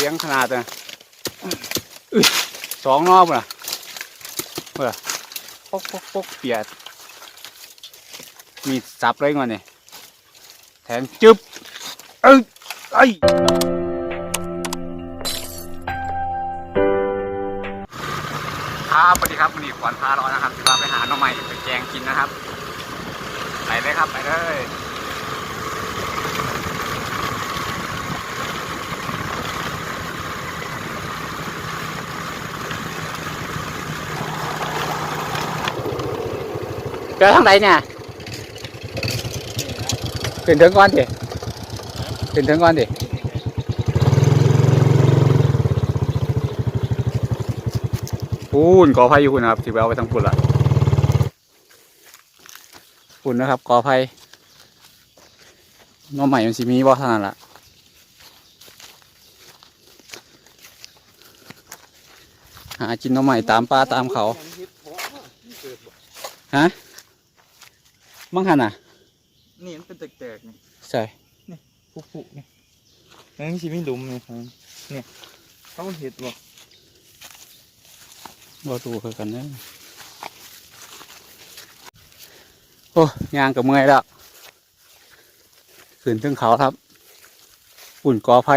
ลี้ยงขนาดเลยอุ้ยสองนอบน่ะเพื่อปกปกปกเปียด มีสับเลยก่อนนี่แทงจึ๊บเอ้ยเอ้ยครับสวัสดีครับวันนี้ขวัญพาเรานะครับจะพาไปหาหน่อไม้ไปแกงกินนะครับ ไปเลยครับ ไปเลย เจอทางไหนเนี่ยขึ้นถึงก่อนดิขึ้นถึงก่อนดิปูนกอไผ่อยู่คุณนะครับที่ไปเอาไปทางปุ่นละปุ่นนะครับ กอไผ่น้องใหม่มันสิมีบ่ท่านละหากินน้องใหม่ตามป่าตามเขาฮะ มังหันอะ นี่มันเป็นแตกๆนี่ใช่ผุๆนี่นั่นสิมีหลุมนี่ครับเนี่ยเขาเห็ดบ่บ่ดูคือกันเด้อโอ้ยางกับเมื่อยแล้วขึ้นถึงเขาครับ อุ่นกอไผ่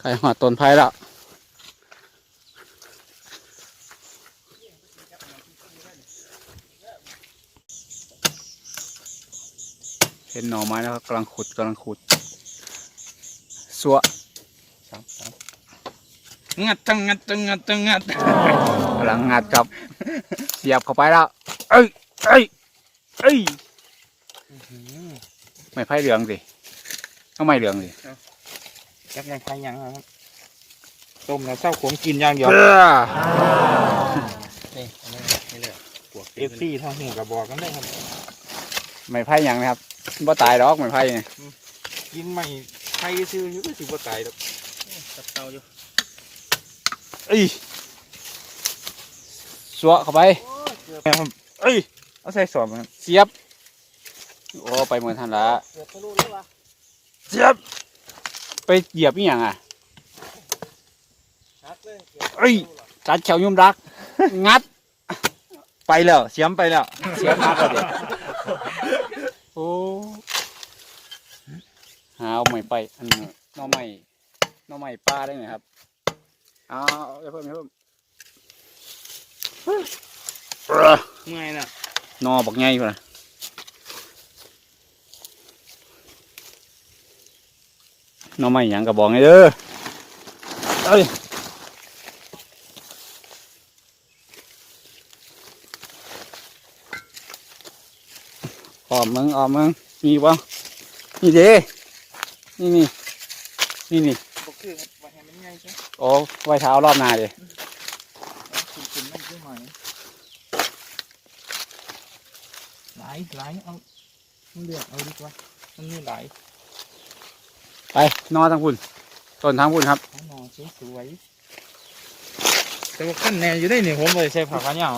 ไก่หอดต้นไผ่แล้ว เห็นหน่อไม้แล้วครับกำลังขุดกำลังขุดสัวสามสามงัดจังงัดจังงัดจังงัดกำลังงัดครับเสียบเข้าไปแล้วเอ้ยเอ้ยเอ้ยไม่ไผ่เหลืองสิต้องไม่เหลืองสิจับยังไงยังครับต้มแล้วเศร้าขมกินอย่างเดียวเพื่อนี่อันนี้นี่เลยเอฟซีทางหูกระบอกกันได้ครับ ไม่ไผ่หยังนะครับ บ่ตายดอกไม่ไผ่เนี่ยกินไม่ใครซื้ออยู่ก็สิบ่ตายดอกจับเตาอยู่เอ้ยสัวเข้าไปแม่ครับเอ้ยเอาใส่สอบครับเสียบโอ้ไปเหมือนทันละเกือบทะลุแล้ววะเสียบไปเหยียบนี่ยังอะชักเลยเอ้ยจัดแขวยุ่มรัก งัด ไปแล้ว เสียมไปแล้ว เสียบมากเลยเด็ก โอ้หาเอาใหม่ไปอันนี้หน้อใหม่หน้อใหม่ปลาได้ไหมครับเอาเอาอย่าเพิ่มอย่าเพิ่มเอ้อเมื่อยน่ะหนอบักไงพุ่นนะหน้อใหม่หยังกระบอกไงเด้อเอ้ย ออมมึงออมมึงมีบ่นี่เด้นี่นี่นี่นี่บ่คือครับว่าให้มันง่ายใช่โอ้ไว้เท้ารอบหน้าเด้กินกินมันขึ้นมาหลายหลายเอามันเลือกเอาดีกว่ามันมีหลายไปนอทั้งพุ่นต้นทั้งพุ่นครับข้างนอกสวยๆแต่ว่าขั้นแนวอยู่ได้นี่ผมเลยใช้ผักกาดยา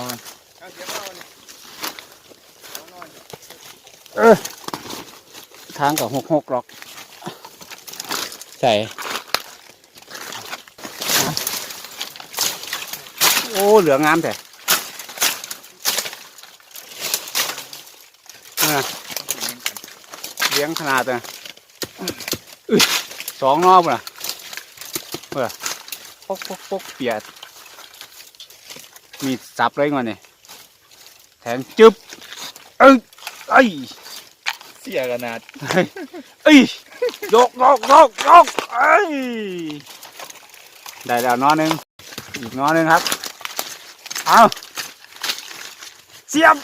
วมาทางกับหกหกหรอก ใส่ โอ้ เหลืองามแต่น่ะเลี้ยงขนาดเลยอุ้ยสองนอบน่ะเพื่อปกปกปกเปียด มีสับเลยก่อนนี่แทงจึ๊บเอ้ยเอ้ยเสียขนาดเฮ้ยเอ้ยยกยกยกยกเอ้ยได้แล้วน้อหนึงอีกน้อหนึงครับ เอาเสียบ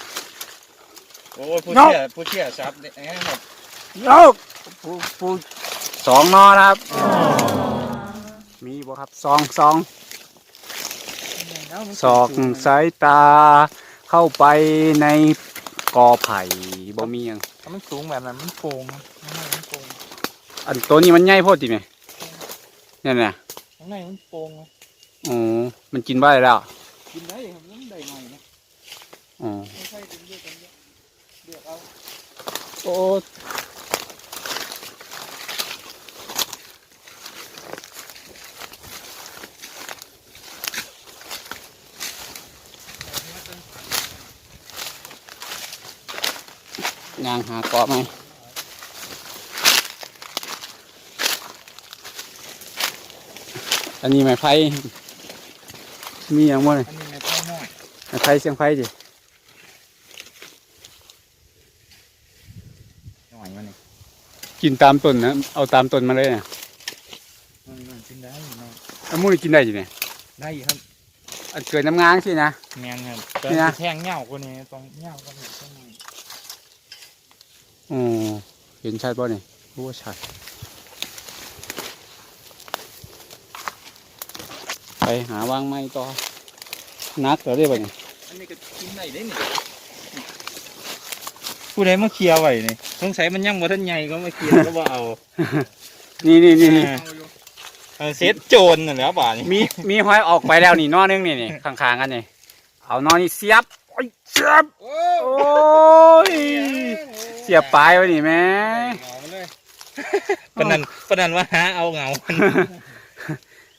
โอ้ยผู้นกเชี่ยผู้เชี่ยซับเนี่ยครับยกผู้ผู้สองน้อนะครับ มีบ่ครับสองสองสอกสายตาเข้าไปในกอไผ่บ่มีหยัง ถ้ามันสูงแบบนั้นมันโป่งนะข้างในมันโป่งอันตัวนี้มันใหญ่โพอดีไหมเนี่ยเนี่ยข้างในมันโป่งนะอ๋อมันกินได้แล้วกินได้ครับมันได้หน่อยนะอ๋อไม่ใช่เป็นเยอะกันเยอะเลือกเอา โอ้ ยางหาเกาะไหมอันนี้ไม้ไผ่มีอย่างบ่เลยอันนี้ไม่ค่อยน้อยไม้ไผ่เสียงไผ่ดิหน่อยมันนี่กินตามต้นนะเอาตามต้นมาเลยนะมันมันกินได้อยู่เนาะอันมูนี่กินได้จีเนี่ยได้อยู่ครับอันเกิดน้ำงางสินะแมงครับนี่นะแทงเหงากว่านี้ต้องเหงากว่านี้ต้องหน่อย โอ้เห็นชัดป่ะเนี่ยรู้ว่าชัด ไปหาวางไม้ต่อ นักเหรอได้ป่ะเนี่ยอันนี้ก็กินได้ได้นี่ผู้ใดมาเคลียร์ไว้นี่สงสัยมันยังบ่ทันใหญ่ก็มาเคลียร์ก็บ่เอา นี่นี่นี่นี่เออเซตโจรน่ะแหล้วบ่านี่มีมีห้อยออกไปแล้วนี่นอนึงนี่นี่ข้างๆกันนี่ เอานอนี่เสียบ โอ้ยเสียบโอ้โอ้ยเสียบปลายไว้นี่แม่ปานนั้นปานนั้นว่าหาเอาเหงามัน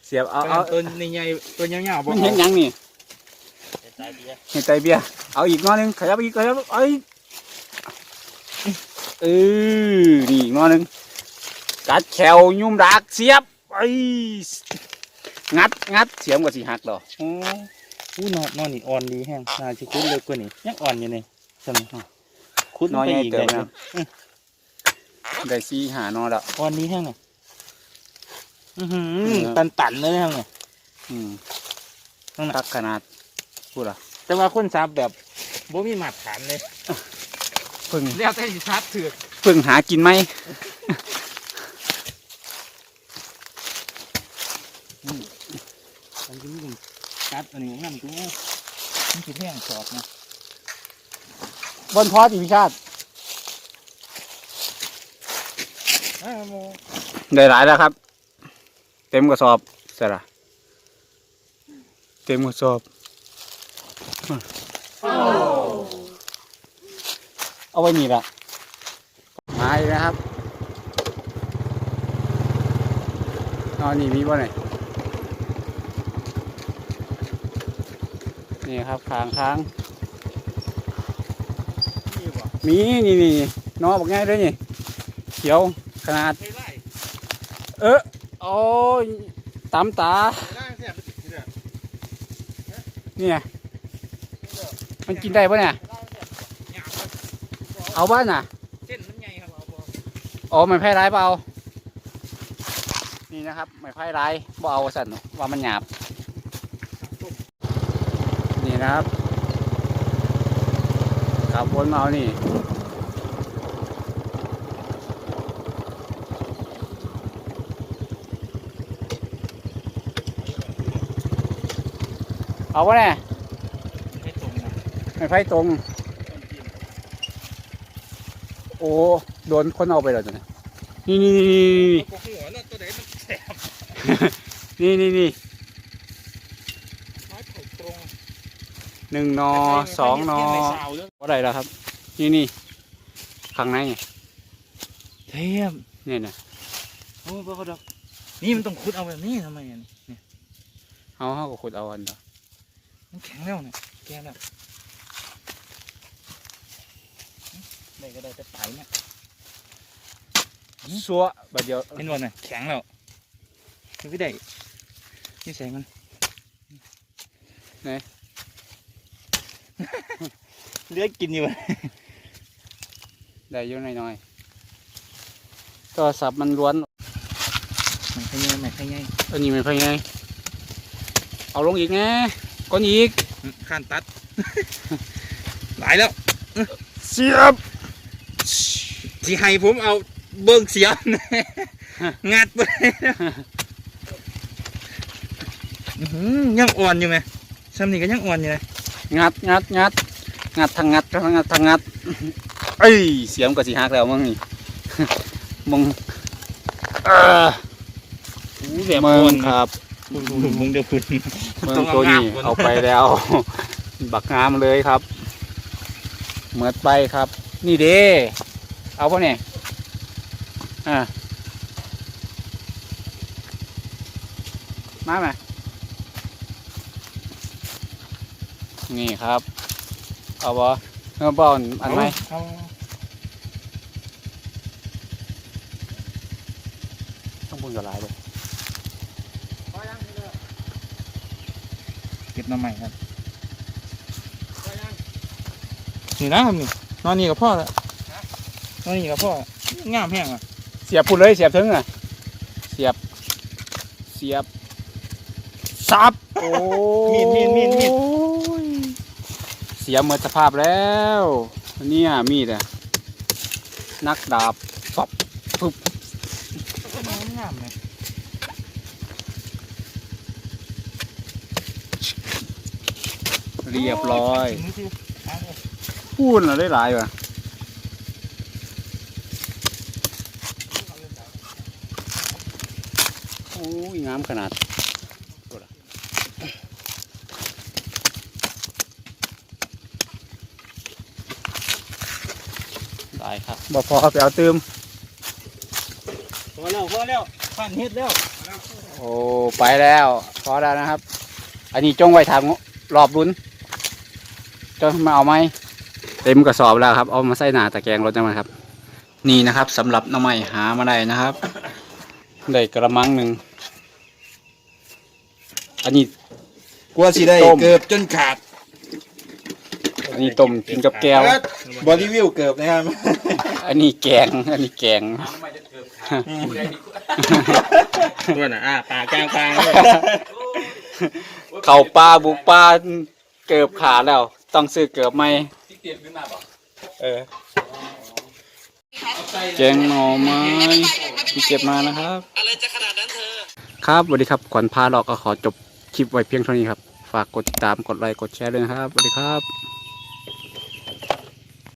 เสียบเอาเอาตัวใหญ่ๆตัวเหงาๆบ่มันเห็นหยังนี่ตายดีเห็นไตเบียร์เอาอีกนอนึงขยับอีกขยับเอ้ยเออนี่อีกนอนึงกัดแขวยุ่มดักเสียบไอ้ยงัดงัดเสียมกว่าสีหักดอกโอ้ อู้นอนนอนนี่อ่อนดีแฮงน่าสิคุ้นเลยกว่านี้ยังอ่อนอยู่นี่ใช่ไหมคุ้นนอไปใหญ่อีกเติได้มนะได้ซีหานอแล้วอ่อนดีแฮงนี่อือหืเอออตันตันๆเลยแฮงนี่อืมนั่นน่ะทักขนาดพูดละแต่ว่าคนซับแบบบ่มีมาตรฐานเลยเพิ่งแล้วแต่สิซับถือกเพิ่งหากินไหม มันจะมี ซับอันนี้นั่นกูมันสิแห้งสอบนะบนพอดอีพิชาติอ้าวโมได้หลายแล้วครับ เต็มกระสอบเสร็จละเต็มกระสอบ เอาไว้นี่ละมาอีกนะครับเอานี่มีบ่ไหน นี่ครับค้างค้างนี่บ่มีนี่นี่น้องบอกง่ายเลยนี่ เขียวขนาดใช่ไล่เออโอ้ยตามตาไล่แซ่บสิเนี่ยเนี่ย มันกินได้ปะเนี่ยไล่แซ่บหยาบครับเอาบ้านน่ะเส้นมันใหญ่ครับเอาบ่อ๋อไม่ไพ่ร้ายเปล่า นี่นะครับ ไม่ไพ่ร้ายบ่เอาสั่นว่ามันหยาบ นี่นะครับขับวนมาเอานี่เอาปะเนี่ยไม่ตรงนะไม่ไพ่ตรงต้นกินโอ้ โดนคนเอาไปแล้วจ้ะนี่นี่นี่เอาหัวแล้วตัวไหนมันแสบนี่นี่นี่ ไม้ไผ่ตรง หนึ่งนอสองนอไม่สาวเด้ออะไรแล้วครับ นี่นี่ข้างในไงเทียมเนี่ยนะโอ้ยบ่เขาดอกนี่มันต้องขุดเอาแบบนี้ทำไมอะนี่เอาเขาก็ขุดเอาอันเดียวมันแข็งแล้วเนี่ยแกแล้วได้ก็ได้แต่ไตเนี่ยซัวบัดเดียวเห็นบ่เนี่ยแข็งแล้วมันก็ได้นี่ใส่มันไหน เหลือกินอยู่วะได้เยอะหน่อยๆก็สับมันล้วนมันขยันมันขยันอันนี้ไม่พอไงเอาลงอีกนะก้อนอีกข้านตัด หลายแล้ว เสียบสิให้ผมเอาเบิ่งเสียมงัดไปอื้อหือยังอ่อนอยู่ไหมซ้ำนี่ก็ยังอ่อนอยู่เลยงัดงัดงัด งัดทางงัดทางงัดทางงัดเอ้ยเสียมก็สีหักแล้วมึงนี่มึงเออเสียมมึอ่องนครับมึงเดือดพื้นเมืองตัวนี้เอาไปแล้ว บักงามเลยครับเหมือดไปครับ นี่เด้เอาปะเนี่ยอ่ามาไหมนี่ครับ เอาบ่เออบ่อนอันไหนเอต้องปูนกับหลายเลยเก็บน้ำใหม่ครับนี่นะครับนี่นอนนี่กับพ่อแล้วนอนนี่กับพ่องามแห้งอะเสียบพูดเลยเสียบถึงอะ เสียบ เสียบซับโอ้มีดมีดมีด เสียหมดสภาพแล้วเนี่ยมีดอะนักดาบฟับงามเลยเรียบร้อยถึงที่อะเนี่ยพูดอะไรหลายว่ะโอ้ยงามขนาดพูด ได้ครับบ่พอไปเอาตืมพอแล้วพอแล้วผ่านเฮ็ดแล้ว โอ้ไปแล้วพอแล้วนะครับ อันนี้จงไว้ทางรอบรุนจงมาเอาไหมเต็มกระสอบแล้วครับ เอามาใส่หนาตะแกรงรถจังมาครับ นี่นะครับสำหรับหน้ำใหม่หามาได้นะครับได้กระมังหนึ่งอันนี้กลัวสิได้ต้ม เกือบจนขาด อันนี้ต้มกินกับแก้ว บอดี้วิวเกือบนะครับ อันนี้แกง อันนี้แกง ด้วยนะอะปลากลางกลางเลยเข่าปลาบุกปลาเกือบขาดแล้ว ต้องซื้อเกือบไหมเออแกงหน่อไม้ที่เก็บมานะครับอะไรจะขนาดนั้นเธอครับสวัสดีครับ ขวัญพาเราก็ขอจบคลิปไว้เพียงเท่านี้ครับ ฝากกดติดตาม กดไลค์ กดแชร์ด้วยนะครับ สวัสดีครับ